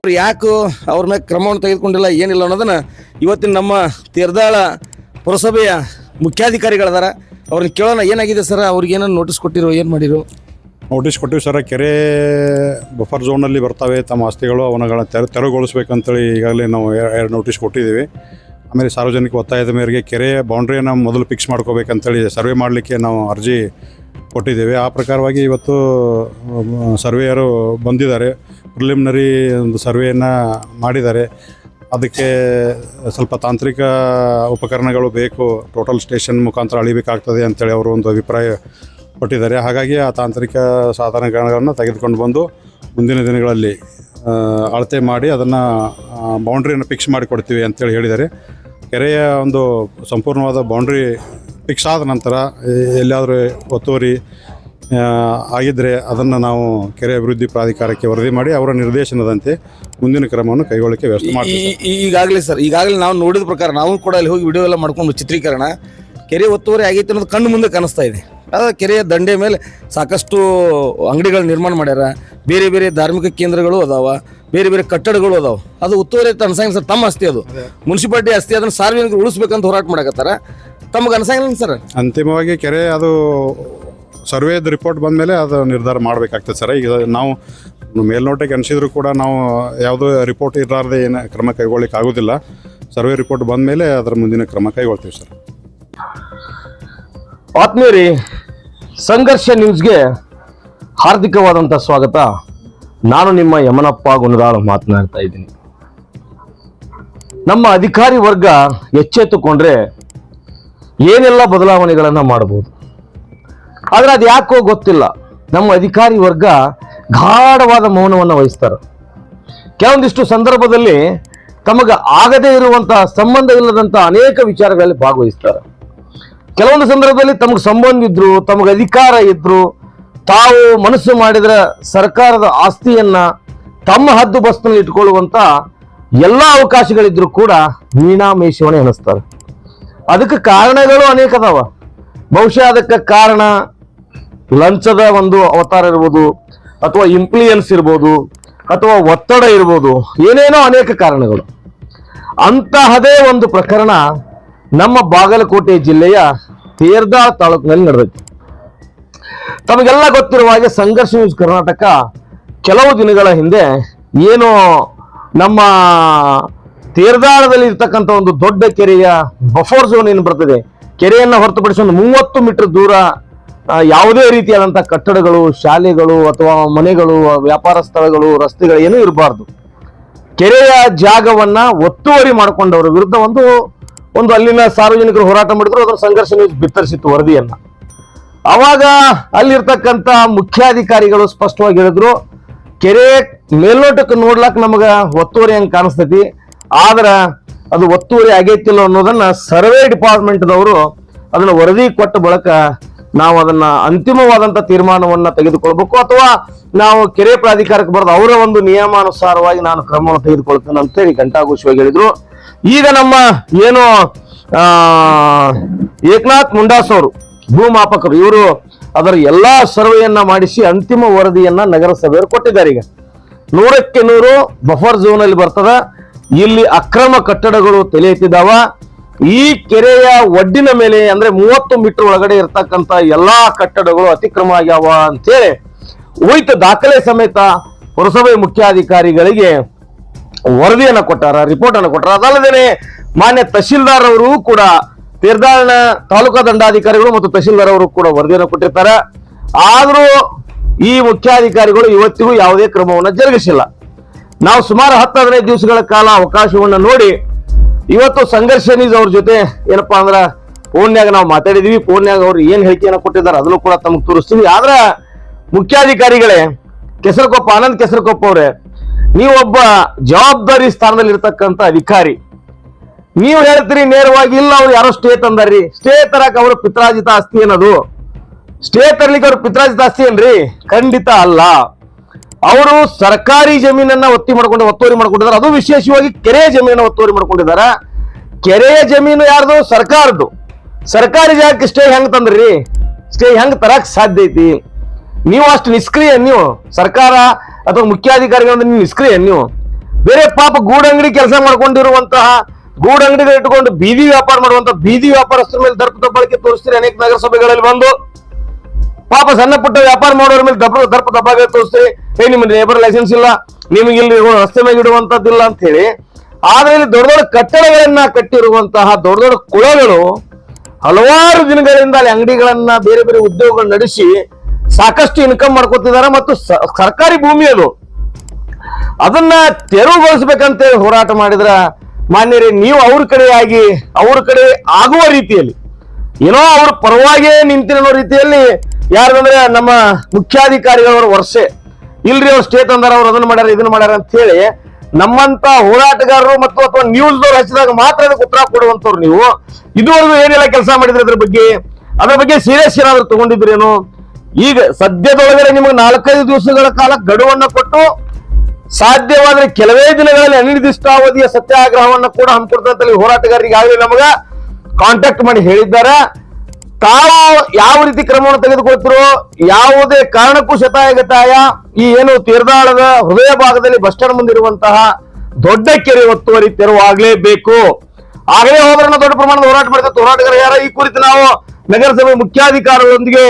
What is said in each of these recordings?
ಅವ್ರು ಯಾಕೆ ಅವ್ರ ಮೇಲೆ ಕ್ರಮವನ್ನು ತೆಗೆದುಕೊಂಡಿಲ್ಲ, ಏನಿಲ್ಲ ಅನ್ನೋದನ್ನು ಇವತ್ತಿನ ನಮ್ಮ ತೀರ್ದಾಳ ಪುರಸಭೆಯ ಮುಖ್ಯಾಧಿಕಾರಿಗಳದಾರ, ಅವ್ರನ್ನ ಕೇಳೋಣ, ಏನಾಗಿದೆ ಸರ್? ಅವ್ರಿಗೆ ಏನೋ ನೋಟಿಸ್ ಕೊಟ್ಟಿರೋ, ಏನು ಮಾಡಿರೋ? ನೋಟಿಸ್ ಕೊಟ್ಟಿವಿ ಸರ್, ಕೆರೆ ಬಫರ್ ಝೋನಲ್ಲಿ ಬರ್ತವೆ, ತಮ್ಮ ಆಸ್ತಿಗಳು ಅವನಗಳ ತೆರ, ತೆರವುಗೊಳಿಸ್ಬೇಕಂತೇಳಿ ಈಗಾಗಲೇ ನಾವು ಎರಡು ನೋಟಿಸ್ ಕೊಟ್ಟಿದ್ದೀವಿ. ಆಮೇಲೆ ಸಾರ್ವಜನಿಕ ಒತ್ತಾಯದ ಮೇರೆಗೆ ಕೆರೆ ಬೌಂಡ್ರಿಯನ್ನು ಮೊದಲು ಫಿಕ್ಸ್ ಮಾಡ್ಕೋಬೇಕಂತೇಳಿ ಸರ್ವೆ ಮಾಡಲಿಕ್ಕೆ ನಾವು ಅರ್ಜಿ ಕೊಟ್ಟಿದ್ದೇವೆ. ಆ ಪ್ರಕಾರವಾಗಿ ಇವತ್ತು ಸರ್ವೇಯರು ಬಂದಿದ್ದಾರೆ. ಪ್ರಿಲಿಮಿನರಿ ಒಂದು ಸರ್ವೆಯನ್ನು ಮಾಡಿದ್ದಾರೆ. ಅದಕ್ಕೆ ಸ್ವಲ್ಪ ತಾಂತ್ರಿಕ ಉಪಕರಣಗಳು ಬೇಕು ಟೋಟಲ್ ಸ್ಟೇಷನ್ ಮುಖಾಂತರ ಅಳಿಬೇಕಾಗ್ತದೆ ಅಂತೇಳಿ ಅವರು ಒಂದು ಅಭಿಪ್ರಾಯ ಕೊಟ್ಟಿದ್ದಾರೆ. ಹಾಗಾಗಿ ಆ ತಾಂತ್ರಿಕ ಸಾಧನಗಳನ್ನು ತೆಗೆದುಕೊಂಡು ಬಂದು ಮುಂದಿನ ದಿನಗಳಲ್ಲಿ ಅಳತೆ ಮಾಡಿ ಅದನ್ನು ಬೌಂಡ್ರಿಯನ್ನು ಫಿಕ್ಸ್ ಮಾಡಿಕೊಡ್ತೀವಿ ಅಂತೇಳಿ ಹೇಳಿದ್ದಾರೆ. ಕೆರೆಯ ಒಂದು ಸಂಪೂರ್ಣವಾದ ಬೌಂಡ್ರಿ ಫಿಕ್ಸ್ ಆದ ನಂತರ ಎಲ್ಲಾದರೂ ಒತ್ತುವರಿ ಆಗಿದ್ದರೆ ಅದನ್ನು ನಾವು ಕೆರೆ ಅಭಿವೃದ್ಧಿ ಪ್ರಾಧಿಕಾರಕ್ಕೆ ವರದಿ ಮಾಡಿ ಅವರ ನಿರ್ದೇಶನದಂತೆ ಮುಂದಿನ ಕ್ರಮವನ್ನು ಕೈಗೊಳ್ಳಕ್ಕೆ ವ್ಯವಸ್ಥೆ ಮಾಡ್ತೀವಿ. ಈಗಾಗಲೇ ಸರ್ ಈಗಾಗಲೇ ನಾವು ನೋಡಿದ ಪ್ರಕಾರ ನಾವು ಕೂಡ ಅಲ್ಲಿ ಹೋಗಿ ವಿಡಿಯೋ ಎಲ್ಲ ಮಾಡ್ಕೊಂಡು ಚಿತ್ರೀಕರಣ. ಕೆರೆ ಒತ್ತುವರಿ ಆಗೈತೆ ಅನ್ನೋದು ಕಣ್ಣು ಮುಂದೆ ಕಾಣಿಸ್ತಾ ಇದೆ. ಅದು ಕೆರೆಯ ದಂಡೆ ಮೇಲೆ ಸಾಕಷ್ಟು ಅಂಗಡಿಗಳು ನಿರ್ಮಾಣ ಮಾಡ್ಯಾರ. ಬೇರೆ ಬೇರೆ ಧಾರ್ಮಿಕ ಕೇಂದ್ರಗಳು ಅದಾವ ಬೇರೆ ಬೇರೆ ಕಟ್ಟಡಗಳು ಅದಾವ. ಅದು ಒತ್ತುವರಿ ಅಂತ ಅನ್ಸಂಗಿಲ್ಲ ಸರ್ ತಮ್ಮ ಆಸ್ತಿ ಅದು. ಮುನ್ಸಿಪಾಲ್ಟಿ ಆಸ್ತಿ ಅದನ್ನು ಸಾರ್ವಜನಿಕರು ಉಳಿಸ್ಬೇಕಂತ ಹೋರಾಟ ಮಾಡಕತ್ತಾರ. ತಮಗೆ ಅನ್ಸಂಗಿಲ್ಲ ಸರ್? ಅಂತಿಮವಾಗಿ ಕೆರೆ ಅದು ಸರ್ವೇದ ರಿಪೋರ್ಟ್ ಬಂದ ಮೇಲೆ ಅದು ನಿರ್ಧಾರ ಮಾಡಬೇಕಾಗ್ತದೆ ಸರ್. ಈಗ ನಾವು ಮೇಲ್ನೋಟಕ್ಕೆ ಅನಿಸಿದ್ರು ಕೂಡ ನಾವು ಯಾವುದೋ ರಿಪೋರ್ಟ್ ಇರಲಾರ್ದೆ ಏನು ಕ್ರಮ ಕೈಗೊಳ್ಳಿಕ್ಕೆ ಆಗೋದಿಲ್ಲ. ಸರ್ವೆ ರಿಪೋರ್ಟ್ ಬಂದ ಮೇಲೆ ಅದರ ಮುಂದಿನ ಕ್ರಮ ಕೈಗೊಳ್ತೀವಿ ಸರ್. ಆತ್ಮೀಯರಿ, ಸಂಘರ್ಷ ನ್ಯೂಸ್ಗೆ ಹಾರ್ದಿಕವಾದಂಥ ಸ್ವಾಗತ. ನಾನು ನಿಮ್ಮ ಯಮನಪ್ಪ ಗುಣದಾಳ್ ಮಾತನಾಡ್ತಾ ಇದ್ದೀನಿ. ನಮ್ಮ ಅಧಿಕಾರಿ ವರ್ಗ ಎಚ್ಚೆತ್ತುಕೊಂಡ್ರೆ ಏನೆಲ್ಲ ಬದಲಾವಣೆಗಳನ್ನು ಮಾಡಬಹುದು ಆದರೆ ಅದು ಯಾಕೋ ಗೊತ್ತಿಲ್ಲ. ನಮ್ಮ ಅಧಿಕಾರಿ ವರ್ಗ ಗಾಢವಾದ ಮೌನವನ್ನು ವಹಿಸ್ತಾರೆ. ಕೆಲವೊಂದಿಷ್ಟು ಸಂದರ್ಭದಲ್ಲಿ ತಮಗೆ ಆಗದೇ ಇರುವಂತಹ ಸಂಬಂಧ ಇಲ್ಲದಂತಹ ಅನೇಕ ವಿಚಾರಗಳಲ್ಲಿ ಭಾಗವಹಿಸ್ತಾರೆ. ಕೆಲವೊಂದು ಸಂದರ್ಭದಲ್ಲಿ ತಮಗೆ ಸಂಬಂಧ ಇದ್ರು, ತಮಗೆ ಅಧಿಕಾರ ಇದ್ರು, ತಾವು ಮನಸ್ಸು ಮಾಡಿದ್ರೆ ಸರ್ಕಾರದ ಆಸ್ತಿಯನ್ನ ತಮ್ಮ ಹದ್ದು ಬಸ್ನಲ್ಲಿ ಇಟ್ಕೊಳ್ಳುವಂತ ಎಲ್ಲ ಅವಕಾಶಗಳಿದ್ರು ಕೂಡ ಮೀನಾಮೇಷವಣೆ ಅನಿಸ್ತಾರೆ ಅದಕ್ಕೆ ಕಾರಣಗಳು ಅನೇಕ ಅದಾವ. ಬಹುಶಃ ಅದಕ್ಕೆ ಕಾರಣ ಲಂಚದ ಒಂದು ಅವತಾರ ಇರ್ಬೋದು, ಅಥವಾ ಇಂಪ್ಲಿಯನ್ಸ್ ಇರ್ಬೋದು, ಅಥವಾ ಒತ್ತಡ ಇರ್ಬೋದು, ಏನೇನೋ ಅನೇಕ ಕಾರಣಗಳು. ಅಂತಹದೇ ಒಂದು ಪ್ರಕರಣ ನಮ್ಮ ಬಾಗಲಕೋಟೆ ಜಿಲ್ಲೆಯ ತೇರ್ದಾಳ್ ತಾಲೂಕಿನಲ್ಲಿ ನಡೆದೈತಿ. ತಮಗೆಲ್ಲ ಗೊತ್ತಿರುವ ಹಾಗೆ ಸಂಘರ್ಷ ನ್ಯೂಸ್ ಕರ್ನಾಟಕ ಕೆಲವು ದಿನಗಳ ಹಿಂದೆ ಏನು ನಮ್ಮ ತೇರ್ದಾಳದಲ್ಲಿ ಇರ್ತಕ್ಕಂಥ ಒಂದು ದೊಡ್ಡ ಕೆರೆಯ ಬಫೋರ್ ಝೋನ್ ಏನು ಬರ್ತದೆ, ಕೆರೆಯನ್ನು ಹೊರತುಪಡಿಸಿ ಒಂದು ಮೂವತ್ತು ಮೀಟರ್ ದೂರ ಯಾವುದೇ ರೀತಿಯಾದಂಥ ಕಟ್ಟಡಗಳು, ಶಾಲೆಗಳು ಅಥವಾ ಮನೆಗಳು, ವ್ಯಾಪಾರ ಸ್ಥಳಗಳು, ರಸ್ತೆಗಳು ಏನೂ ಇರಬಾರ್ದು. ಕೆರೆಯ ಜಾಗವನ್ನ ಒತ್ತುವರಿ ಮಾಡಿಕೊಂಡವರ ವಿರುದ್ಧ ಒಂದು ಒಂದು ಅಲ್ಲಿನ ಸಾರ್ವಜನಿಕರು ಹೋರಾಟ ಮಾಡಿದ್ರು, ಅದರ ಸಂಘರ್ಷ ನ್ಯೂಸ್ ಬಿತ್ತರಿಸಿತ್ತು ವರದಿಯನ್ನ. ಅವಾಗ ಅಲ್ಲಿರ್ತಕ್ಕಂಥ ಮುಖ್ಯಾಧಿಕಾರಿಗಳು ಸ್ಪಷ್ಟವಾಗಿ ಹೇಳಿದ್ರು, ಕೆರೆ ಮೇಲ್ನೋಟಕ್ಕೆ ನೋಡ್ಲಕ್ ನಮಗ ಒತ್ತುವರಿ ಹಂಗೆ ಕಾಣಿಸ್ತೈತಿ, ಆದ್ರ ಅದು ಒತ್ತುವರಿ ಆಗೈತಿಲ್ಲ ಅನ್ನೋದನ್ನ ಸರ್ವೆ ಡಿಪಾರ್ಟ್ಮೆಂಟ್ದವರು ಅದನ್ನ ವರದಿ ಕೊಟ್ಟ ಬಳಿಕ ನಾವು ಅದನ್ನ ಅಂತಿಮವಾದಂತ ತೀರ್ಮಾನವನ್ನ ತೆಗೆದುಕೊಳ್ಬೇಕು ಅಥವಾ ನಾವು ಕೆರೆ ಪ್ರಾಧಿಕಾರಕ್ಕೆ ಬರೆದು ಅವರ ಒಂದು ನಿಯಮಾನುಸಾರವಾಗಿ ನಾನು ಕ್ರಮವನ್ನು ತೆಗೆದುಕೊಳ್ತೇನೆ ಅಂತೇಳಿ ಘಂಟಾಘೋಷವಾಗಿ ಹೇಳಿದ್ರು. ಈಗ ನಮ್ಮ ಏನು, ಆ, ಏಕನಾಥ್ ಮುಂಡಾಸ್ ಅವರು, ಭೂಮಾಪಕರು, ಇವರು ಅದರ ಎಲ್ಲಾ ಸರ್ವೆಯನ್ನ ಮಾಡಿಸಿ ಅಂತಿಮ ವರದಿಯನ್ನ ನಗರಸಭೆಯವರು ಕೊಟ್ಟಿದ್ದಾರೆ ಈಗ. ನೂರಕ್ಕೆ ನೂರು ಬಫರ್ ಝೋನ್ ಅಲ್ಲಿ ಬರ್ತದ. ಇಲ್ಲಿ ಅಕ್ರಮ ಕಟ್ಟಡಗಳು ತಲೆ ಎತ್ತಿದಾವ. ಈ ಕೆರೆಯ ಒಡ್ಡಿನ ಮೇಲೆ ಅಂದ್ರೆ ಮೂವತ್ತು ಮೀಟರ್ ಒಳಗಡೆ ಇರ್ತಕ್ಕಂತ ಎಲ್ಲಾ ಕಟ್ಟಡಗಳು ಅತಿಕ್ರಮ ಆಗ್ಯಾವ ಅಂತೇಳಿ ಹೋಯ್ತ ದಾಖಲೆ ಸಮೇತ ಪುರಸಭೆ ಮುಖ್ಯಾಧಿಕಾರಿಗಳಿಗೆ ವರದಿಯನ್ನು ಕೊಟ್ಟಾರ ರಿಪೋರ್ಟ್ ಅನ್ನು ಕೊಟ್ಟಾರ. ಅದಲ್ಲದೆ ಮಾನ್ಯ ತಹಶೀಲ್ದಾರ್ ಅವರು ಕೂಡ ತೀರ್ದಾಳನ ತಾಲೂಕಾ ದಂಡಾಧಿಕಾರಿಗಳು ಮತ್ತು ತಹಶೀಲ್ದಾರ್ ಅವರು ಕೂಡ ವರದಿಯನ್ನು ಕೊಟ್ಟಿರ್ತಾರೆ. ಆದರೂ ಈ ಮುಖ್ಯಾಧಿಕಾರಿಗಳು ಇವತ್ತಿಗೂ ಯಾವುದೇ ಕ್ರಮವನ್ನು ಜರುಗಿಸಿಲ್ಲ. ನಾವು ಸುಮಾರು ಹತ್ತು ಹದಿನೈದು ದಿವಸಗಳ ಕಾಲ ಅವಕಾಶವನ್ನು ನೋಡಿ ಇವತ್ತು ಸಂಘರ್ಷನೀಸ್ ಅವ್ರ ಜೊತೆ ಏನಪ್ಪಾ ಅಂದ್ರ ಫೋನ್ಯಾಗ ನಾವು ಮಾತಾಡಿದೀವಿ ಫೋನ್ಯಾಗ ಅವ್ರು ಏನ್ ಹೇಳಿಕೆಯನ್ನ ಕೊಟ್ಟಿದ್ದಾರೆ ಅದನ್ನು ಕೂಡ ತಮಗೆ ತೋರಿಸ್ತೀವಿ. ಆದ್ರ ಮುಖ್ಯಾಧಿಕಾರಿಗಳೇ, ಕೆಸರಕೊಪ್ಪ, ಆನಂದ್ ಕೆಸರಕೊಪ್ಪ ಅವರೇ, ನೀವೊಬ್ಬ ಜವಾಬ್ದಾರಿ ಸ್ಥಾನದಲ್ಲಿ ಇರ್ತಕ್ಕಂಥ ಅಧಿಕಾರಿ. ನೀವು ಹೇಳ್ತೀರಿ ನೇರವಾಗಿ, ಇಲ್ಲ ಅವ್ರು ಯಾರೋ ಸ್ಟೇ ತಂದಾರ್ರಿ ಸ್ಟೇ ತರಕ ಅವ್ರ ಪಿತ್ರಾಜಿತ ಆಸ್ತಿ ಏನದು? ಸ್ಟೇ ತರ್ಲಿಕ್ಕೆ ಅವ್ರ ಪಿತ್ರಾಜಿತ ಆಸ್ತಿ ಏನ್ರಿ? ಖಂಡಿತ ಅಲ್ಲ. ಅವರು ಸರ್ಕಾರಿ ಜಮೀನನ್ನ ಒತ್ತಿ ಮಾಡ್ಕೊಂಡು ಒತ್ತುವರಿ ಮಾಡ್ಕೊಂಡಿದ್ದಾರೆ. ಅದು ವಿಶೇಷವಾಗಿ ಕೆರೆಯ ಜಮೀನನ್ನ ಒತ್ತುವರಿ ಮಾಡ್ಕೊಂಡಿದ್ದಾರೆ. ಕೆರೆಯ ಜಮೀನು ಯಾರ್ದು? ಸರ್ಕಾರದ್ದು. ಸರ್ಕಾರಿ ಜಾಗಕ್ಕೆ ಸ್ಟೇ ಹೆಂಗ್ ತಂದ್ರಿ? ಸ್ಟೇ ಹೆಂಗ್ ತರಕ್ ಸಾಧ್ಯ ಐತಿ? ನೀವು ಅಷ್ಟು ನಿಷ್ಕ್ರಿಯ ನೀವು ಸರ್ಕಾರ ಅಥವಾ ಮುಖ್ಯಾಧಿಕಾರಿಗಳಿಂದ ನೀವು ನಿಷ್ಕ್ರಿಯ ನೀವು ಬೇರೆ ಪಾಪ ಗೂಡಂಗಡಿ ಕೆಲಸ ಮಾಡ್ಕೊಂಡಿರುವಂತಹ, ಗೂಡಂಗಡಿಗಳು ಇಟ್ಕೊಂಡು ಬೀದಿ ವ್ಯಾಪಾರ ಮಾಡುವಂತಹ ಬೀದಿ ವ್ಯಾಪಾರಸ್ಥರ ಮೇಲೆ ದರ್ಪ ದಬ್ಬಾಳಿಕೆ ತೋರಿಸ್ತೀರಿ ಅನೇಕ ನಗರಸಭೆಗಳಲ್ಲಿ ಬಂದು. ಪಾಪ ಸಣ್ಣ ಪುಟ್ಟ ವ್ಯಾಪಾರ ಮಾಡೋರ ಮೇಲೆ ದರ್ಪ ದರ್ಪ ದಬ್ಬಾಳಿಕೆ ತೋರಿಸ್ತೀರಿ. ಏ, ನಿಮ್ಮ ಲೇಬರ್ ಲೈಸೆನ್ಸ್ ಇಲ್ಲ, ನಿಮಗೆ ಇಲ್ಲಿ ರಸ್ತೆ ಮೇಲೆ ಇಡುವಂತದ್ದಿಲ್ಲ ಅಂತ ಹೇಳಿ, ಆದ್ರೆ ಇಲ್ಲಿ ದೊಡ್ಡ ದೊಡ್ಡ ಕಟ್ಟಡಗಳನ್ನ ಕಟ್ಟಿರುವಂತಹ ದೊಡ್ಡ ದೊಡ್ಡ ಕುಳಗಳು ಹಲವಾರು ದಿನಗಳಿಂದ ಅಲ್ಲಿ ಅಂಗಡಿಗಳನ್ನ ಬೇರೆ ಬೇರೆ ಉದ್ಯೋಗಗಳು ನಡೆಸಿ ಸಾಕಷ್ಟು ಇನ್ಕಮ್ ಮಾಡ್ಕೊತಿದ್ದಾರೆ ಮತ್ತು ಸರ್ಕಾರಿ ಭೂಮಿ ಅದು. ಅದನ್ನ ತೆರವುಗೊಳಿಸ್ಬೇಕಂತೇಳಿ ಹೋರಾಟ ಮಾಡಿದ್ರ ಮಾನ್ಯರೇ, ನೀವು ಅವ್ರ ಕಡೆಯಾಗಿ, ಅವ್ರ ಕಡೆ ಆಗುವ ರೀತಿಯಲ್ಲಿ, ಏನೋ ಅವ್ರ ಪರವಾಗಿ ನಿಂತಿರೋ ರೀತಿಯಲ್ಲಿ ಯಾರಂದ್ರೆ ನಮ್ಮ ಮುಖ್ಯಾಧಿಕಾರಿಗಳವರ ವರ್ಷೆ. ಇಲ್ರಿ ಅವ್ರು ಸ್ಟೇಟ್ ಅಂದಾರ ಅವ್ರು ಅದನ್ನ ಮಾಡ್ಯಾರ, ಇದನ್ನ ಮಾಡ್ಯಾರ ಅಂತ ಹೇಳಿ ನಮ್ಮಂತ ಹೋರಾಟಗಾರರು ಮತ್ತು ಅಥವಾ ನ್ಯೂಸ್ ದವ್ರು ಹಚ್ಚಿದಾಗ ಮಾತ್ರ ಅದಕ್ಕೆ ಉತ್ತರ ಕೊಡುವಂತವ್ರು ನೀವು. ಇದುವರೆಗೂ ಏನೆಲ್ಲ ಕೆಲಸ ಮಾಡಿದ್ರಿ ಅದ್ರ ಬಗ್ಗೆ? ಅದ್ರ ಬಗ್ಗೆ ಸೀರಿಯಸ್ ಏನಾದ್ರು ತಗೊಂಡಿದ್ರೇನು ಈಗ ಸದ್ಯದೊಳಗಡೆ ನಿಮಗೆ ನಾಲ್ಕೈದು ದಿವಸಗಳ ಕಾಲ ಗಡುವನ್ನ ಕೊಟ್ಟು ಸಾಧ್ಯವಾದ್ರೆ ಕೆಲವೇ ದಿನಗಳಲ್ಲಿ ಅನಿರ್ದಿಷ್ಟಾವಧಿಯ ಸತ್ಯಾಗ್ರಹವನ್ನ ಕೂಡ ಹಮ್ಮಿಕೊಡ್ತಂತ ಹೋರಾಟಗಾರರಿಗೆ ಆಗಲಿ ನಮಗ ಕಾಂಟ್ಯಾಕ್ಟ್ ಮಾಡಿ ಹೇಳಿದ್ದಾರೆ. ತಾವು ಯಾವ ರೀತಿ ಕ್ರಮವನ್ನು ತೆಗೆದುಕೊಳ್ತಿರೋ ಯಾವುದೇ ಕಾರಣಕ್ಕೂ ಶತಾಯಗತಾಯ. ಈ ಏನು ತೀರ್ದಾಳದ ಹೃದಯ ಭಾಗದಲ್ಲಿ ಬಸ್ ಸ್ಟ್ಯಾಂಡ್ ಮುಂದಿರುವಂತಹ ದೊಡ್ಡ ಕೆರೆ ಒತ್ತುವರಿ ತೆರವಾಗಲೇಬೇಕು. ಆಗಲೇ ಹೋದ್ರನ್ನ ದೊಡ್ಡ ಪ್ರಮಾಣದ ಹೋರಾಟ ಮಾಡಿದ ಹೋರಾಟಗಾರ ಯಾರ? ಈ ಕುರಿತು ನಾವು ನಗರಸಭೆ ಮುಖ್ಯಾಧಿಕಾರಿಗಳೊಂದಿಗೆ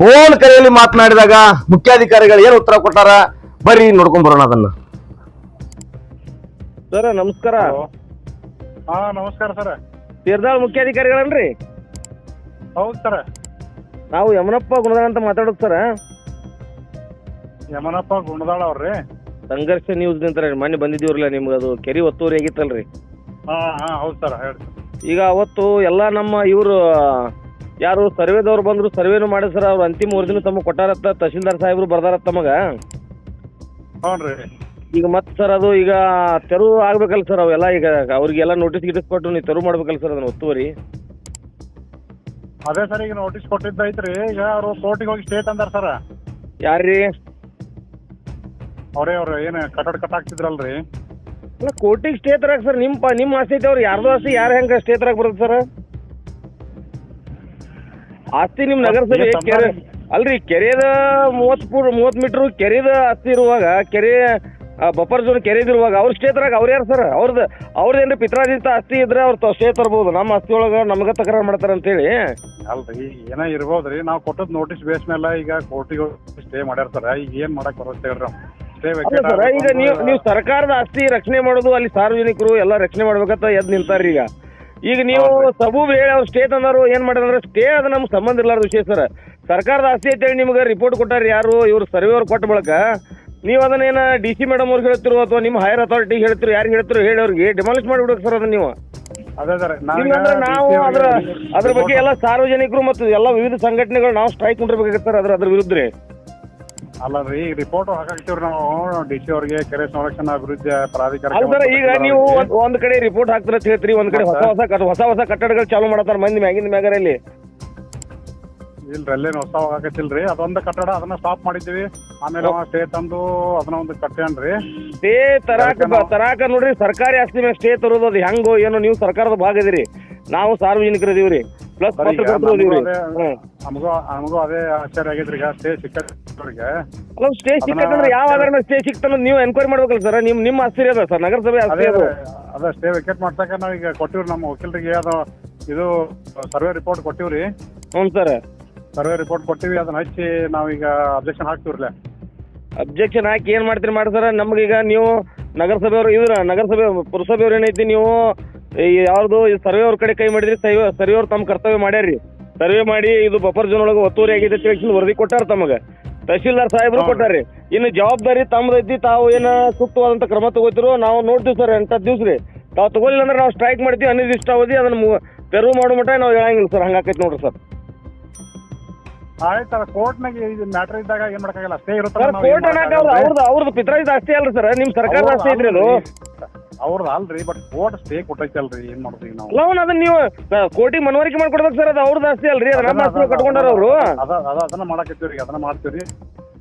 ಫೋನ್ ಕರೆಯಲ್ಲಿ ಮಾತನಾಡಿದಾಗ ಮುಖ್ಯಾಧಿಕಾರಿಗಳು ಏನು ಉತ್ತರ ಕೊಟ್ಟಾರ? ಬರ್ರಿ ನೋಡ್ಕೊಂಡ್ ಬರೋಣ ಅದನ್ನ. ಸರ್ ನಮಸ್ಕಾರ. ಹಾ ನಮಸ್ಕಾರ ಸರ್. ತೀರ್ದಾಳ್ ಮುಖ್ಯಾಧಿಕಾರಿಗಳನ್ರಿ? ಹೌದು ಸರ್. ನಾವು ಯಮನಪ್ಪ ಗುಣದಾಳ ಅಂತ ಮಾತಾಡೋದು ಸರ. ಯಮನಪ್ಪ ಗುಣದಾಳ ಅವ್ರಿ ಸಂಘರ್ಷ ನ್ಯೂಸ್ ನಿಂತರ ಮೊನ್ನೆ ಬಂದಿದ್ದೀವ್ರಲ್ಲ ನಿಮ್ಗೆ ಅದು ಕೆರಿ ಒತ್ತುವರಿ ಆಗಿತ್ತಲ್ರಿ. ಹಾ ಹಾ ಹೌದು ಸರ್ ಹೇಳಿ ಈಗ ಅವತ್ತು ಎಲ್ಲ ನಮ್ಮ ಇವರು ಯಾರು ಸರ್ವೇದವ್ರು ಬಂದ್ರು ಸರ್ವೇನು ಮಾಡಿ ಸರ್ ಅವ್ರು ಅಂತಿಮ ವರದಿನೂ ತಮಗೆ ಕೊಟ್ಟಾರತ್ತ ತಹಶೀಲ್ದಾರ್ ಸಾಹೇಬ್ರು ಬರ್ದಾರತ್ತ ತಮಗ. ಹ್ಞೂ ರೀ ಈಗ ಮತ್ತೆ ಸರ್ ಅದು ಈಗ ತೆರವು ಆಗ್ಬೇಕಲ್ಲ ಸರ್ ಅವೆಲ್ಲ ಈಗ ಅವ್ರಿಗೆಲ್ಲ ನೋಟಿಸ್ ಗಿಟಿಸ್ ಕೊಟ್ಟು ನೀವು ತೆರವು ಮಾಡ್ಬೇಕಲ್ಲ ಸರ್ ಅದನ್ನ ಒತ್ತುವರಿ. ಅದೇ ಸರ್ ಈಗ ನೋಟಿಸ್ ಕೊಟ್ಟಿದ್ದೈತ್ರಿ ಈಗ ಅವರು ಕೋರ್ಟಿಗೆ ಹೋಗಿ ಸ್ಟೇಟ್ ಅಂದಾರ ಸರ್. ಯಾರ್ರಿ? ಅವರೇ ಅವ್ರು ಏನು ಕಟ್ಟಡ ಕಟ್ಟಾಕ್ತಿದ್ರಲ್ರಿ ಅಲ್ಲ ಕೋರ್ಟಿಗೆ ಸ್ಟೇ ತರಾಕ ಸರ್ ನಿಮ್ಮ ಪ ನಿಮ್ಮ ಆಸ್ತಿ ಐತೆ ಅವ್ರು ಯಾರ್ದು ಆಸ್ತಿ ಯಾರು ಹೆಂಗ ಸ್ಟೇ ತರಾಕ ಬರುತ್ತೆ ಸರ್? ಆಸ್ತಿ ನಿಮ್ಮ ನಗರಸಭೆ ಕೆರೆ ಅಲ್ರಿ ಕೆರೆದ ಮೂವತ್ತು ಫೂಟ್ ಮೂವತ್ತು ಮೀಟ್ರ್ ಕೆರೆದ ಆಸ್ತಿ ಇರುವಾಗ ಕೆರೆ ಬಫರ್ ಜೋನ್ ಕೆರೆದಿರುವಾಗ ಅವ್ರ ಸ್ಟೇ ತರಾಕ ಅವ್ರು ಯಾರು ಸರ್ ಅವ್ರದ್ದು ಅವ್ರದ್ದೇನ್ರಿ ಪಿತ್ರಾಜಿತ ಆಸ್ತಿ ಇದ್ರೆ ಅವ್ರು ಸ್ಟೇ ತರ್ಬೋದು. ನಮ್ಮ ಆಸ್ತಿಯೊಳಗ ಒಳಗೆ ನಮಗೆ ತಕರಾರು ಮಾಡ್ತಾರೆ ಅಂತೇಳಿ. ಅಲ್ರಿ ಏನೋ ಇರ್ಬೋದ್ರಿ. ನಾವು ಕೊಟ್ಟದ್ ನೋಟಿಸ್ ಬೇಸ್ ಮೇಲೆ ಈಗ ಕೋರ್ಟಿಗೆ ಸ್ಟೇ ಮಾಡ್ಯಾರ ಸರ್ ಈಗ ಏನ್ ಮಾಡಕ್ ಬರುತ್ತೆ ಹೇಳ್ರಿ ಸ್ಟೇ ಅಲ್ಲ ಸರ್ ಈಗ ನೀವು ನೀವು ಸರ್ಕಾರದ ಆಸ್ತಿ ರಕ್ಷಣೆ ಮಾಡೋದು ಅಲ್ಲಿ ಸಾರ್ವಜನಿಕರು ಎಲ್ಲ ರಕ್ಷಣೆ ಮಾಡ್ಬೇಕಂತ ಎದ್ ನಿಲ್ತಾರ್ರಿ ಈಗ. ಈಗ ನೀವು ಸಬು ಹೇಳಿ ಅವ್ರು ಸ್ಟೇ ತಂದಾರು ಏನ್ ಮಾಡಿದ್ರೆ ಸ್ಟೇ ಅದು ನಮ್ಗೆ ಸಂಬಂಧ ಇರ್ಲಾರ್ದ ವಿಷಯ ಸರ್ ಸರ್ಕಾರದ ಆಸ್ತಿ ಅಂತೇಳಿ ನಿಮ್ಗೆ ರಿಪೋರ್ಟ್ ಕೊಟ್ಟಾರ ಯಾರು? ಇವ್ರು ಸರ್ವೆ ಅವ್ರು ಕೊಟ್ಟ ಬಳಕ ನೀವು ಅದನ್ನೇನ ಡಿ ಸಿ ಮೇಡಮ್ ಅವ್ರಿಗೆ ಹೇಳ್ತಿರೋ ಅಥವಾ ನಿಮ್ಮ ಹೈಯರ್ ಅಥಾರಿಟಿ ಹೇಳ್ತಿರೋ ಯಾರು ಹೇಳ್ತಿರೋ ಹೇಳಿ ಅವ್ರಿಗೆ. ಡಿಮಾಲಿಷ್ ಮಾಡಿಬಿಡ್ಬೇಕು ಸರ್ ಅದನ್ನ ನೀವು. ಅದೇ ಸರ್ ಇಲ್ಲಾಂದ್ರೆ ನಾವು ಅದ್ರ ಅದ್ರ ಬಗ್ಗೆ ಎಲ್ಲ ಸಾರ್ವಜನಿಕರು ಮತ್ತು ಎಲ್ಲ ವಿವಿಧ ಸಂಘಟನೆಗಳು ನಾವು ಸ್ಟ್ರೈಕ್ ಮಾಡಿರ್ಬೇಕಾಗತ್ತೆ ಸರ್ ಅದ್ರ ಅದ್ರ ವಿರುದ್ಧ ರೀ ಅಲ್ಲ ರೀ ಈಗ ರಿಪೋರ್ಟ್ ಹಾಕಾಕ್ತಿವ್ರಿ ನಾವು. ಡಿ ಸಿ ಅವ್ರಿಗೆ ಕೆರೆ ಸಂರಕ್ಷಣಾ ಅಭಿವೃದ್ಧಿ ಪ್ರಾಧಿಕಾರ ಅಲ್ಲ ಸರ್ ಈಗ ನೀವು ಒಂದ್- ಒಂದ್ ಕಡೆ ರಿಪೋರ್ಟ್ ಹಾಕ್ತಾರ ಅಂತ ಹೇಳ್ತೀರಿ ಒಂದ್ ಕಡೆ ಹೊಸ ಹೊಸ ಕಟ್- ಹೊಸ ಹೊಸ ಕಟ್ಟಡಗಳು ಚಾಲು ಮಾಡತ್ತಾರ ಮಂದಿ ಮ್ಯಾಗಿನ ಮ್ಯಾಗರಲ್ಲಿ ಇಲ್ರಿ ಅಲ್ಲೇನು ಹೊಸ ಹೋಗಾಕತ್ತಿಲ್ರಿ ಅದೊಂದು ಕಟ್ಟಡ ಅದನ್ನ ಸ್ಟಾಪ್ ಮಾಡಿದ್ವಿ ಆಮೇಲೆ ಅವ ಸ್ಟೇ ತಂದು ಅದನ್ನ ಒಂದು ಕಟ್ಟ್ಯಾನ್ರಿ ಸ್ಟೇ ತರಾಕ ತರಾಕ ನೋಡ್ರಿ ಸರ್ಕಾರಿ ಆಸ್ತಿ ಮೇಲೆ ಸ್ಟೇ ತರೋದು ಅದು ಹೆಂಗೋ ಏನೋ ನೀವು ಸರ್ಕಾರದ ಭಾಗ ಇದೀರಿ. ನಾವು ಸಾರ್ವಜನಿಕರು ಇದೀವ್ರಿ. ಪ್ಲಸ್ ಸರ್, ಈಗ ಪತ್ರಕರ್ತರು ನಮಗೂ ಇದೀವ್ರಿ. ಅದೇ ಹ್ಮ್ ನಮಗೂ ನಮಗೂ ಅದೇ ಆಶ್ಚರ್ಯ ಆಗೈತ್ರಿ ಈಗ ಸ್ಟೇ ಸಿಕ್ಕವ್ರಿಗೆ ಅಲ್ಲ ಸ್ಟೇ ಸಿಕ್ಕಂದ್ರೆ ಯಾವ ಆಧಾರ ಸ್ಟೇ ನೀವು ಎನ್ಕ್ವೈರಿ ಮಾಡ್ಬೇಕಲ್ಲ ಸರ್ ನಿಮ್ ನಿಮ್ಮ ಆಸ್ತಿ ಅದ ಸರ್ ನಗರಸಭೆ ಆಸ್ತಿ ಅದೇ ಅದು. ಅದ ಸ್ಟೇ ವಿಕೆಟ್ ಮಾಡ್ಸಕ ನಾವೀಗ ಕೊಟ್ಟಿವ್ರಿ ನಮ್ಮ ವಕೀಲರಿಗೆ ಅದು ಇದು ಸರ್ವೆ ರಿಪೋರ್ಟ್ ಕೊಟ್ಟಿವ್ರಿ. ಹ್ಞೂ ಸರ್ ಸರ್ವೆ ರಿಪೋರ್ಟ್ ಕೊಟ್ಟಿವಿ ಅದನ್ನ ಹಚ್ಚಿ ನಾವೀಗ ಅಬ್ಜೆಕ್ಷನ್ ಹಾಕ್ತಿವ್ರಲ್ಲ? ಅಬ್ಜೆಕ್ಷನ್ ಹಾಕಿ ಏನ್ ಮಾಡ್ತೀರಿ ಮಾಡಿ ಸರ್? ನಮ್ಗೀಗ ನೀವು ನಗರಸಭೆಯವರು ಇದ್ರ ನಗರಸಭೆ ಪುರಸಭೆಯವ್ರು ಏನೈತಿ ನೀವು ಯಾವ್ದು ಸರ್ವೆ ಅವ್ರ ಕಡೆ ಕೈ ಮಾಡಿದ್ರಿ ಸರ್ವೆ ಸರ್ವೆ ಅವ್ರು ತಮ್ಮ ಕರ್ತವ್ಯ ಮಾಡ್ಯಾರ್ರಿ. ಸರ್ವೆ ಮಾಡಿ ಇದು ಬಫರ್ ಜೋನ್ ಒಳಗೆ ಒತ್ತುವರಿ ಆಗಿದೆ ಅಂತ ವರದಿ ಕೊಟ್ಟಾರ ತಮಗೆ. ತಹಶೀಲ್ದಾರ್ ಸಾಹೇಬ್ರು ಕೊಟ್ಟಾರ್ರಿ. ಕೊಟ್ಟಾರಿ ಇನ್ನು ಜವಾಬ್ದಾರಿ ತಮ್ಮದೈತಿ ತಾವು ಏನ ಸೂಕ್ತವಾದಂತ ಕ್ರಮ ತಗೋತಿರೋ ನಾವು ನೋಡ್ತೀವಿ ಸರ್ ಎಂತ ದಿವ್ಸ ರೀ ತಾವು ತಗೊಳ್ಳಿಲ್ಲ ಅಂದ್ರೆ ನಾವು ಸ್ಟ್ರೈಕ್ ಮಾಡ್ತೀವಿ ಅನಿರ್ದಿಷ್ಟಾವಧಿ ಅದನ್ನ ಮು- ತೆರವು ಮಾಡೋ ಮಟ್ಟ ನಾವು ಹೇಳಂಗಿಲ್ಲ ಸರ್ ಹಂಗಾಕೈತಿ ನೋಡ್ರಿ ಸರ್. ಆಯ್ತು ಅದ ಕೋರ್ಟ್ನಾಗ ಇದು ಮ್ಯಾಟರ್ ಇದ್ದಾಗ ಏನ್ ಮಾಡಕ್ಕಾಗಲ್ಲ? ಇರುತ್ತೆ ಸರ್ ಕೋರ್ಟ್ ಅನ್ನಕ ಅವ್ರದ್ದು ಅವ್ರದ್ದು ಪಿತ್ರಾಜಿತ ಆಸ್ತಿ ಅಲ್ರಿ ಸರ್ ನಿಮ್ ಸರ್ಕಾರದ ಆಸ್ತಿ ಅದು? ಅವ್ರದ್ದು ಅಲ್ರಿ ಬಟ್ ಕೋರ್ಟ್ ಸ್ಟೇ ಕೊಟ್ಟೈತಲ್ರಿ ಏನ್ ಮಾಡ್ತೀವಿ ಈಗ ನಾವು ಲೋನ್ ಅದನ್ನ ನೀವು ಕೋರ್ಟಿಗೆ ಮನವರಿಕೆ ಮಾಡ್ಕೊಡ್ಬೇಕು ಸರ್ ಅದು ಅವ್ರದ್ದು ಆಸ್ತಿ ಅಲ್ರಿ ಅದು ನಮ್ಮ ಆಸ್ತಿ ಕಟ್ಕೊಂಡಾರ ಅವರು. ಅದ ಅದ ಅದನ್ನ ಮಾಡಕತ್ತೀವ್ರಿ ಅದನ್ನ ಮಾಡ್ತೀವ್ರಿ.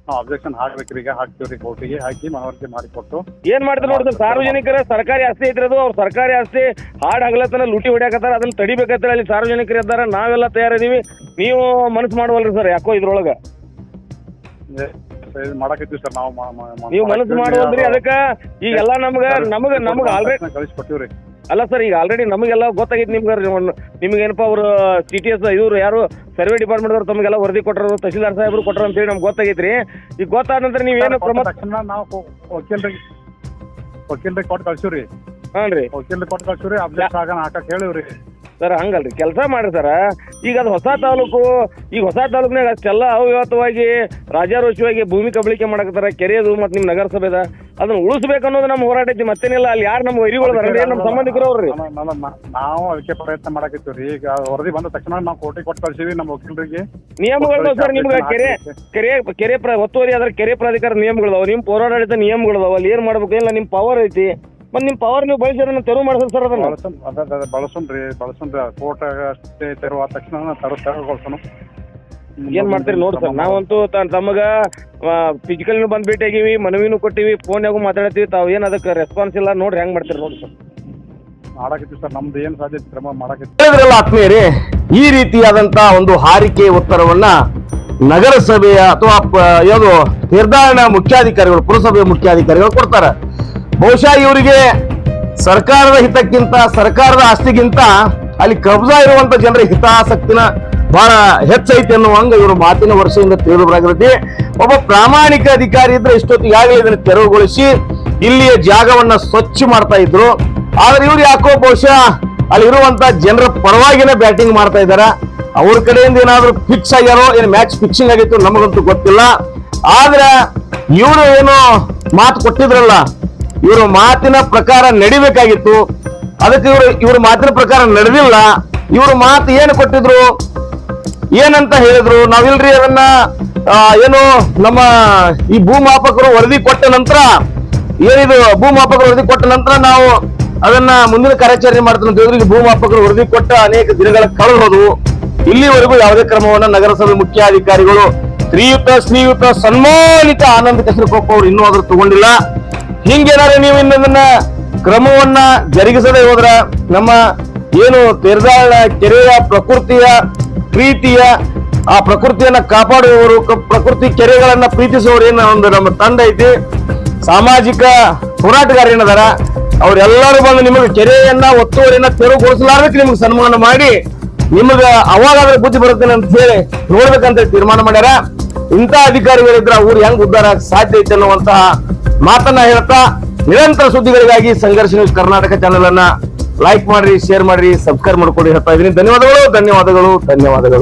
ನಾವು ಅಬ್ಜೆಕ್ಷನ್ ಹಾಕ್ಬೇಕ್ರಿ ಈಗ ಹಾಕ್ತೀವ್ರಿ ಕೋರ್ಟಿಗೆ ಹಾಕಿ ಮನವರಿಕೆ ಮಾಡಿಕೊಟ್ಟು. ಏನ್ ಮಾಡಿದ್ರು ನೋಡಿದ್ರೆ ಸರ್ ಸಾರ್ವಜನಿಕರ ಸರ್ಕಾರಿ ಆಸ್ತಿ ಅದು ಅವ್ರ ಸರ್ಕಾರಿ ಆಸ್ತಿ ಹಾಡ್ ಹಗಲತನ ಲೂಟಿ ಹೊಡ್ಯಾಕತ್ತಾರ ಅದನ್ನ ತಡಿಬೇಕಂತ ಅಲ್ಲಿ ಸಾರ್ವಜನಿಕರು ಇದ್ದಾರ ನಾವೆಲ್ಲ ತಯಾರಿದೀವಿ. ನೀವು ಮನಸ್ಸು ಮಾಡುವಲ್ರಿ ಸರ್ ಯಾಕೋ ಇದ್ರೊಳಗ? ಮಾಡಾಕತ್ತೀವಿ ಸರ್ ನಾವು ನೀವು ಮನಸ್ಸು ಮಾಡುವಲ್ರಿ ಅದಕ್ಕ ಈಗೆಲ್ಲ ನಮ್ಗ ನಮಗ ನಮಗ ಆಲ್ರೆಡಿ ಕಳಿಸ್ಕೊಟ್ಟಿವ್ರಿ. ಅಲ್ಲ ಸರ್ ಈಗ ಆಲ್ರೆಡಿ ನಮಗೆಲ್ಲ ಗೊತ್ತಾಗಿತ್ತು ನಿಮ್ಗೆ ನಿಮ್ಗೆ ಏನಪ್ಪ ಅವರು ಸಿ ಟಿ ಎಸ್ ಇವರು ಯಾರು ಸರ್ವೆ ಡಿಪಾರ್ಟ್ಮೆಂಟ್ ಅವ್ರು ತಮಗೆಲ್ಲ ವರದಿ ಕೊಟ್ಟರು ತಹಶೀಲ್ದಾರ್ ಸಾಹೇಬ್ರು ಕೊಟ್ಟರು ಅಂತೇಳಿ ನಮ್ಗೆ ಗೊತ್ತಾಗೈತ್ರಿ. ಈಗ ಗೊತ್ತಾದ ನಂತರ ನೀವೇನು ಪ್ರಮೋದ್ ತಕ್ಷಣ ನಾವು ವಕೀಲ್ರಿಗೆ ವಕೀಲ್ರಿಗೆ ಕೊಟ್ಟು ಕಳ್ಸೀವ್ರಿ. ಹಾಂ ರೀ ವಕೀಲ್ರಿಗೆ ಕೊಟ್ಟು ಕಳ್ಸಿವ್ರಿ ಅಬ್ಜೆಕ್ಟ್ ಆಗೋಣ ಹಾಕಕ್ ಹೇಳಿವ್ರಿ. ಸರ್ ಹಂಗಲ್ರಿ. ಕೆಲಸ ಮಾಡ್ರಿ ಸರ್. ಈಗ ಅದು ಹೊಸ ತಾಲೂಕು ಈಗ ಹೊಸ ತಾಲೂಕ್ನಾಗ ಅಷ್ಟೆಲ್ಲ ಅವ್ಯವತವಾಗಿ ರಾಜಾರೋಷವಾಗಿ ಭೂಮಿ ಕಬಳಿಕೆ ಮಾಡಕತ್ತಾರ ಕೆರೆಯದು ಮತ್ತು ನಿಮ್ಮ ನಗರಸಭೆದ. ಅದನ್ನ ಉಳಿಸ್ಬೇಕು ಅನ್ನೋದು ನಮ್ಮ ಹೋರಾಟ ಐತಿ ಮತ್ತೇನಿಲ್ಲ. ಅಲ್ಲಿ ಯಾರು ನಮ್ಮ ಅದಾರ? ನಮ್ಮ ಸಂಬಂಧಿಕರು ಅವ್ರಿ ನಾವು ಅದಕ್ಕೆ ಪ್ರಯತ್ನ ಮಾಡಕತ್ತೀವ್ರಿ ಈಗ ವರದಿ ಬಂದ ತಕ್ಷಣ ನಾವು ಕೋಟಿ ಕೊಟ್ಟು ಕಳ್ಸಿವಿ ನಮ್ಮ ವಕೀಲರಿಗೆ. ನಿಯಮಗಳು ಸರ್ ನಿಮ್ಗೆ ಕೆರೆ ಕೆರೆ ಕೆರೆ ಪ್ರ ಒತ್ತುವರಿ ಆದ್ರೆ ಕೆರೆ ಪ್ರಾಧಿಕಾರ ನಿಯಮಗಳದಾವ. ನಿಮ್ಮ ಪೌರಾಡಳಿತ ನಿಯಮಗಳದಾವ. ಅಲ್ಲಿ ಏನು ಮಾಡ್ಬೇಕು? ಇಲ್ಲ ನಿಮ್ಮ ಪವರ್ ಐತಿ. ಮತ್ತು ನಿಮ್ಮ ಪವರ್ ನೀವು ಬಳಸಿದ್ರೆ ತೆರವು ಮಾಡ್ಸೋದು ಸರ್ ಅದನ್ನ. ಬಳಸನ್ ಅದ ಅದ ಬಳಸನ್ರಿ ಬಳಸನ್ರಿ. ಕೋರ್ಟ್ ಅಷ್ಟೇ ತೆರವಾದ ತಕ್ಷಣ ತೆರವು ತೆರವುಗೊಳ್ಸೋನು ಏನ್ ಮಾಡ್ತೀರಿ ನೋಡಿ ಸರ್ ನಾವಂತೂ ತ- ತಮಗ ಫಿಸಿಕಲ್ ಬಂದ್ ಭೇಟಿ ಆಗಿವಿ ಮನವಿನೂ ಕೊಟ್ಟಿವಿ ಫೋನ್ಯಾಗು ಮಾತಾಡತ್ತೀವಿ ತಾವ್ ಏನ್ ಅದಕ್ಕೆ ರೆಸ್ಪಾನ್ಸ್ ಇಲ್ಲ ನೋಡ್ರಿ ಹೆಂಗ್ ಮಾಡ್ತೀರಿ ನೋಡಿ ಸರ್. ಮಾಡಾಕತ್ತೀವಿ ಸರ್ ನಮ್ದು ಏನ್ ಸಾಧ್ಯತೆ ಕ್ರಮ ಮಾಡಕತ್ತೀವಿ. ಆತ್ಮೀಯರೇ ಈ ರೀತಿಯಾದಂತ ಒಂದು ಹಾರಿಕೆ ಉತ್ತರವನ್ನ ನಗರಸಭೆಯ ಅಥವಾ ಪ- ಯಾವುದು ನಿರ್ಧಾರಣ ಮುಖ್ಯಾಧಿಕಾರಿಗಳು ಪುರಸಭೆಯ ಮುಖ್ಯಾಧಿಕಾರಿಗಳು ಕೊಡ್ತಾರೆ. ಬಹುಶಃ ಇವರಿಗೆ ಸರ್ಕಾರದ ಹಿತಕ್ಕಿಂತ, ಸರ್ಕಾರದ ಆಸ್ತಿಗಿಂತ ಅಲ್ಲಿ ಕಬ್ಜಾ ಇರುವಂತ ಜನರ ಹಿತಾಸಕ್ತಿನ ಬಹಳ ಹೆಚ್ಚೈತಿ ಅನ್ನುವಂಗ ಇವರು ಮಾತಿನ ವರ್ಷದಿಂದ ತಿಳಿದು ಬರಾಗಿರುತ್ತೆ ಒಬ್ಬ ಪ್ರಾಮಾಣಿಕ ಅಧಿಕಾರಿ ಇದ್ರೆ ಇಷ್ಟೊತ್ತಿಗಾಗಲೇ ಇದನ್ನು ತೆರವುಗೊಳಿಸಿ ಇಲ್ಲಿಯ ಜಾಗವನ್ನ ಸ್ವಚ್ಛ ಮಾಡ್ತಾ ಇದ್ರು. ಆದ್ರೆ ಇವ್ರು ಯಾಕೋ ಬಹುಶಃ ಅಲ್ಲಿ ಇರುವಂತ ಜನರ ಪರವಾಗಿನ ಬ್ಯಾಟಿಂಗ್ ಮಾಡ್ತಾ ಇದಾರೆ. ಅವ್ರ ಕಡೆಯಿಂದ ಏನಾದ್ರು ಫಿಕ್ಸ್ ಆಗ್ಯಾರೋ, ಏನು ಮ್ಯಾಚ್ ಫಿಕ್ಸಿಂಗ್ ಆಗಿತ್ತು ನಮಗಂತೂ ಗೊತ್ತಿಲ್ಲ. ಆದ್ರೆ ಇವರು ಏನು ಮಾತು ಕೊಟ್ಟಿದ್ರಲ್ಲ ಇವರು ಮಾತಿನ ಪ್ರಕಾರ ನಡಿಬೇಕಾಗಿತ್ತು. ಅದಕ್ಕೆ ಇವರು, ಇವ್ರ ಮಾತಿನ ಪ್ರಕಾರ ನಡೆದಿಲ್ಲ. ಇವರು ಮಾತು ಏನು ಕೊಟ್ಟಿದ್ರು? ಏನಂತ ಹೇಳಿದ್ರು? ನಾವಿಲ್ರಿ ಅದನ್ನ ಏನು ನಮ್ಮ ಈ ಭೂಮಾಪಕರು ವರದಿ ಕೊಟ್ಟ ನಂತರ, ಏನಿದು ಭೂಮಾಪಕರು ವರದಿ ಕೊಟ್ಟ ನಂತರ ನಾವು ಅದನ್ನ ಮುಂದಿನ ಕಾರ್ಯಾಚರಣೆ ಮಾಡ್ತಾರೆ ಅಂತ ಹೇಳಿದ್ರೆ. ಭೂಮಾಪಕರು ವರದಿ ಕೊಟ್ಟ ಅನೇಕ ದಿನಗಳ ಕಳೆದು ಇಲ್ಲಿವರೆಗೂ ಯಾವುದೇ ಕ್ರಮವನ್ನ ನಗರಸಭೆ ಮುಖ್ಯಾಧಿಕಾರಿಗಳು ಶ್ರೀಯುತ ಶ್ರೀಯುತ ಸನ್ಮಾನಿತ ಆನಂದ್ ಕೆಸರಕೊಪ್ಪ ಅವರು ಇನ್ನೂ ಅದ್ರ ತಗೊಂಡಿಲ್ಲ. ಹಿಂಗೇನಾದ್ರೆ ನೀವು ಇನ್ನೊಂದನ್ನ ಕ್ರಮವನ್ನ ಜರುಗಿಸದೆ ಹೋದ್ರ ನಮ್ಮ ಏನು ತೆರೆದಾಳ ಕೆರೆಯ ಪ್ರಕೃತಿಯ ಪ್ರೀತಿಯ ಆ ಪ್ರಕೃತಿಯನ್ನ ಕಾಪಾಡುವವರು ಪ್ರಕೃತಿ ಕೆರೆಗಳನ್ನ ಪ್ರೀತಿಸುವವರು ಏನು ಒಂದು ನಮ್ಮ ತಂಡ ಐತಿ, ಸಾಮಾಜಿಕ ಹೋರಾಟಗಾರ ಏನದಾರ, ಅವರೆಲ್ಲರೂ ಬಂದು ನಿಮಗೆ ಕೆರೆಯನ್ನ, ಒತ್ತುವರಿಯನ್ನ ತೆರವುಗೊಳಿಸಲಾರ್ದಕ್ಕೆ ನಿಮ್ಗೆ ಸನ್ಮಾನ ಮಾಡಿ, ನಿಮಗ ಅವಾಗಾದ್ರೆ ಬುದ್ಧಿ ಬರುತ್ತೇನೆ ಅಂತ ಹೇಳಿ ನೋಡ್ಬೇಕಂತ ತೀರ್ಮಾನ ಮಾಡ್ಯಾರ. ಇಂಥ ಅಧಿಕಾರಿಗಳಿದ್ರೆ ಅವ್ರು ಹೆಂಗ್ ಉದ್ದಾರ ಸಾಧ್ಯ ಐತೆ ಅನ್ನುವಂತಹ ಮಾತನ್ನ ಹೇಳ್ತಾ ನಿರಂತರ ಸುದ್ದಿಗಳಿಗಾಗಿ ಸಂಘರ್ಷ ನ್ಯೂಸ್ ಕರ್ನಾಟಕ ಚಾನೆಲ್ ಅನ್ನ ಲೈಕ್ ಮಾಡ್ರಿ ಶೇರ್ ಮಾಡ್ರಿ ಸಬ್ಸ್ಕ್ರೈಬ್ ಮಾಡ್ಕೊಡಿ ಹೇಳ್ತಾ ಇದೀನಿ ಧನ್ಯವಾದಗಳು ಧನ್ಯವಾದಗಳು ಧನ್ಯವಾದಗಳು.